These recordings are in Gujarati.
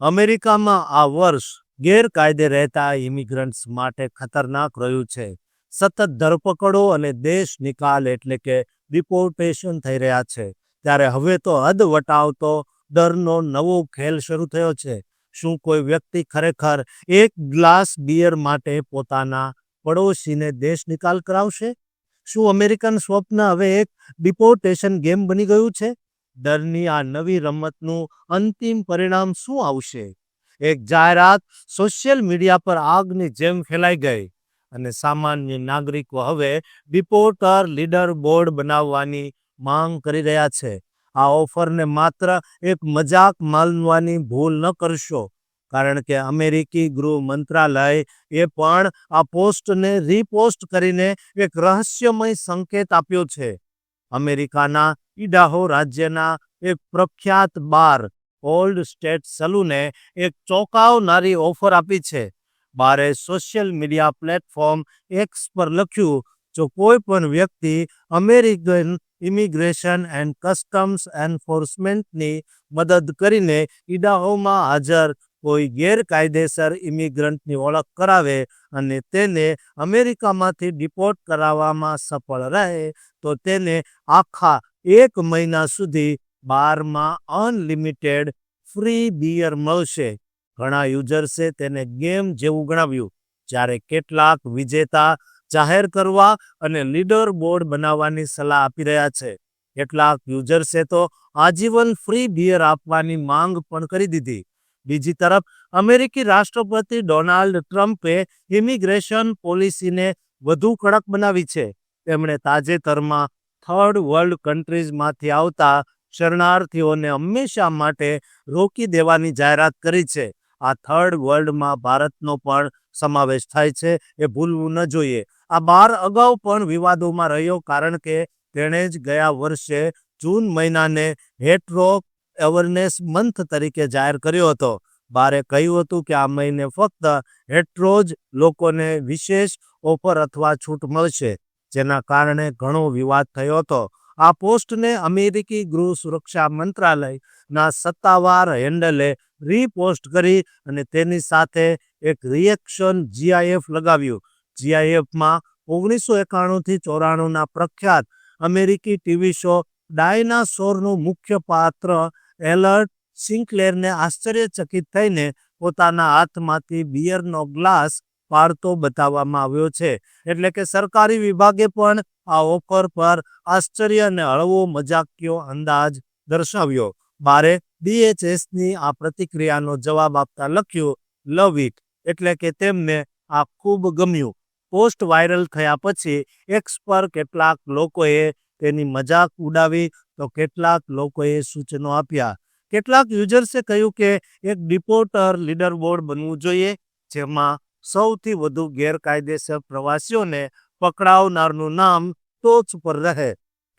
અમેરિકામાં આ વર્ષ ગેરકાયદે રહેતા ઇમિગ્રન્ટ્સ માટે ખતરનાક રહ્યું છે. સતત ધરપકડો અને દેશ નિકાલ એટલે કે ડિપોર્ટેશન થઈ રહ્યા છે. ત્યારે હવે તો હદ વટાવતો ડરનો નવો ખેલ શરૂ થયો છે. શું કોઈ વ્યક્તિ ખરેખર એક ગ્લાસ બિયર માટે પોતાના પડોશીને દેશ નિકાલ કરાવશે? શું અમેરિકન સ્વપ્ન હવે એક ડિપોર્ટેશન ગેમ બની ગયું છે? ડરની આ નવી રમતનું અંતિમ પરિણામ શું આવશે? એક જાહેરાત સોશિયલ મીડિયા પર આગની જેમ ફેલાઈ ગઈ અને સામાન્ય નાગરિકો હવે ડિપોર્ટર લીડર બોર્ડ બનાવવાની માંગ કરી રહ્યા છે. આ ઓફરને માત્ર એક મજાક માનવાની ભૂલ ન કરશો, કારણ કે અમેરિકી ગૃહ મંત્રાલય એ પણ આ પોસ્ટને રીપોસ્ટ કરીને એક રહસ્યમય સંકેત આપ્યો છે. અમેરિકાના ઇડાહો રાજ્યના એક પ્રખ્યાત બાર ઓલ્ડ સ્ટેટ સલૂને એક ચોંકાવનારી ઓફર આપી છે. બારે સોશિયલ મીડિયા પ્લેટફોર્મ એક્સ પર લખ્યું, જો કોઈ પણ વ્યક્તિ અમેરિકન ઇમિગ્રેશન એન્ડ કસ્ટમ્સ એન્ફોર્સમેન્ટની મદદ કરીને ઇડાહોમાં હાજર કોઈ ગેરકાયદેસર ઇમિગ્રન્ટની ઓળખ કરાવે અને તેને અમેરિકામાંથી ડિપોર્ટ કરાવવામાં સફળ રહે, તો તેને આખા એક મહિના સુધી બારમાં અનલિમિટેડ ફ્રી બિયર મળશે. ઘણા યુઝર્સે તેને ગેમ જેવું ગણાવ્યું, જ્યારે કેટલાક વિજેતા જાહેર કરવા અને લીડર બોર્ડ બનાવવાની સલાહ આપી રહ્યા છે. કેટલાક યુઝર્સે તો આજીવન ફ્રી બિયર આપવાની માંગ પણ કરી દીધી. બીજી તરફ, અમેરિકી રાષ્ટ્રપતિ ડોનાલ્ડ ટ્રમ્પે ઇમિગ્રેશન પોલિસીને વધુ કડક બનાવી છે. તેમણે તાજેતરમાં થર્ડ વર્લ્ડ કન્ટ્રીઝમાંથી આવતા શરણાર્થીઓને હંમેશા માટે રોકી દેવાની જાહેરાત કરી છે. આ થર્ડ વર્લ્ડમાં ભારતનો પણ સમાવેશ થાય છે એ ભૂલવું ન જોઈએ. આ બાર અગાઉ પણ વિવાદોમાં રહ્યો કારણ કે તેણે જ ગયા વર્ષે જૂન મહિનાને હેટ્રો અવેરનેસ મંથ તરીકે જાહેર કર્યો હતો. બારે કહ્યું હતું કે આ મહિને ફક્ત હેટ્રોજ લોકોને વિશેષ ઓફર અથવા છૂટ મળશે, જેના કારણે ઘણો વિવાદ થયો હતો. આ પોસ્ટને અમેરિકી ગૃહ સુરક્ષા મંત્રાલયના સત્તાવાર હેન્ડલે રીપોસ્ટ કરી અને તેની સાથે એક રિએક્શન જીઆઈએફ લગાવ્યું. જીઆઈએફમાં ઓગણીસો એકાણુંથી ચોરાણુંના પ્રખ્યાત અમેરિકી ટીવી શો ડાયનાસોરનું મુખ્ય પાત્ર એલર્ટ સિંકલેરને આશ્ચર્યચકિત થઈને પોતાના હાથમાંથી બિયરનો ગ્લાસ પાડતો બતાવવામાં આવ્યો છે. એટલે કે સરકારી વિભાગે પણ આ ઓફર પર આશ્ચર્ય અને હળવો મજાકીયો અંદાજ દર્શાવ્યો. બારે ડીએચએસની આ પ્રતિક્રિયાનો જવાબ આપતા લખ્યું લવ ઇટ એટલે કે તેમને આ ખૂબ ગમ્યું. પોસ્ટ વાયરલ થયા પછી એક્સ પર કેટલાક લોકોએ તેની મજાક ઉડાવી તો કેટલાક લોકોએ સૂચનો આપ્યા. કેટલાક યુઝર્સે કહ્યું કે એક ડિપોર્ટર લીડર બોર્ડ બનવું જોઈએ, જેમાં સૌથી વધુ ગેરકાયદેસર પ્રવાસીઓને પકડાવનારનું નામ ટોચ પર રહે.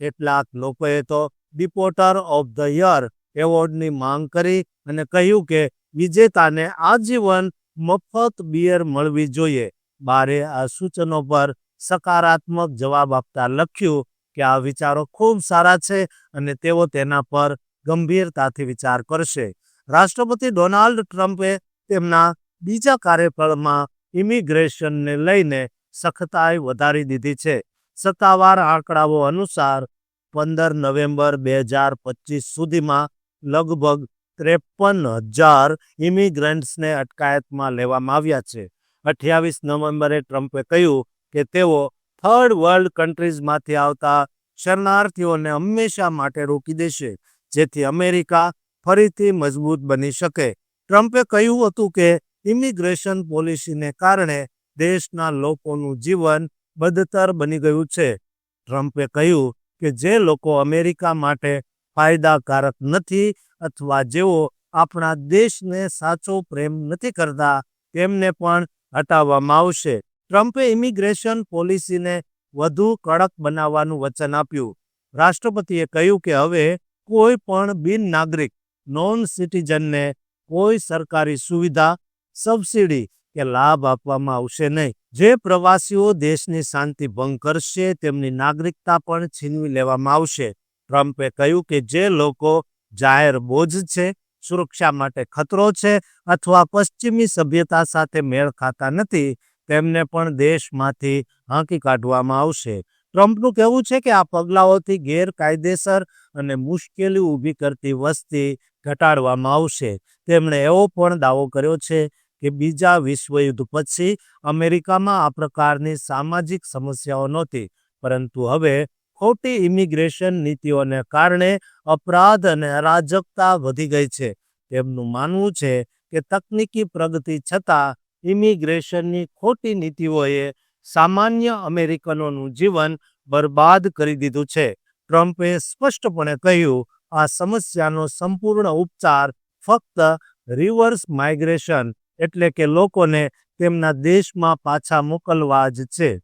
કેટલાક લોકોએ તો ડિપોર્ટર ઓફ ધ યર એવોર્ડની માંગ કરી અને કહ્યું કે વિજેતાને આજીવન મફત બિયર મળવી જોઈએ. બારે આ સૂચનો પર સકારાત્મક જવાબ આપતા લખ્યું કે આ વિચારો ખૂબ સારા છે અને તેઓ તેના પર ગંભીરતાથી વિચાર કરશે. રાષ્ટ્રપતિ ડોનાલ્ડ ટ્રમ્પે તેમના બીજા કાર્યકાળમાં ઇમિગ્રેશનને લઈને સખતાઈ વધારી દીધી છે. સત્તાવાર આંકડાઓ અનુસાર, પંદર નવેમ્બર બે હજાર પચીસ સુધીમાં લગભગ ત્રેપન હજાર ઇમિગ્રન્ટ્સને અટકાયતમાં લેવામાં આવ્યા છે. અઠ્યાવીસ નવેમ્બરે ટ્રમ્પે કહ્યું કે તેઓ થર્ડ વર્લ્ડ કન્ટ્રીઝમાંથી આવતા શરણાર્થીઓને હંમેશા માટે રોકી દેશે, જેથી અમેરિકા ફરીથી મજબૂત બની શકે. ટ્રમ્પે કહ્યું હતું કે, ઇમિગ્રેશન પોલિસીને કારણે દેશના લોકોનું જીવન બદતર બની ગયું છે. ટ્રમ્પે કહ્યું કે, જે લોકો અમેરિકા માટે ફાયદાકારક નથી અથવા જેઓ આપણા દેશને સાચો પ્રેમ નથી કરતા, તેમને પણ હટાવવામાં આવશે. ટ્રમ્પે ઇમિગ્રેશન પોલિસીને વધુ કડક બનાવવાનું વચન આપ્યું. રાષ્ટ્રપતિએ કહ્યું કે હવે કોઈ પણ બિન નાગરિક, નોન સિટીઝનને કોઈ સરકારી સુવિધા, સબસિડી કે લાભ આપવામાં આવશે નહીં. જે પ્રવાસીઓ દેશની શાંતિ ભંગ કરશે, તેમની નાગરિકતા પણ છીનવી લેવામાં આવશે. ટ્રમ્પે કહ્યું કે જે લોકો જાહેર બોજ છે, સુરક્ષા માટે ખતરો છે અથવા પશ્ચિમી સભ્યતા સાથે મેળ ખાતા નથી તેમને પણ દેશમાંથી હાંકી કાઢવામાં આવશે. ટ્રમ્પનું કહેવું છે કે આ પગલાઓથી ગેરકાયદેસર અને મુશ્કેલી ઊભી કરતી વસ્તી ઘટાડવામાં આવશે. તેમણે એવો પણ દાવો કર્યો છે કે બીજા વિશ્વયુદ્ધ પછી અમેરિકામાં આ પ્રકારની સામાજિક સમસ્યાઓ નહોતી. પરંતુ હવે ખોટી ઇમિગ્રેશન નીતિઓને કારણે અપરાધ અને અરાજકતા વધી ગઈ છે. તેમનું માનવું છે કે તકનીકી પ્રગતિ છતાં ઇમિગ્રેશનની ખોટી નીતિઓએ સામાન્ય અમેરિકનોનું જીવન બરબાદ કરી દીધું છે. ટ્રમ્પે સ્પષ્ટપણે કહ્યું, આ સમસ્યાનો સંપૂર્ણ ઉપચાર ફક્ત રિવર્સ માઇગ્રેશન એટલે કે લોકોને તેમના દેશમાં પાછા મોકલવા જ છે.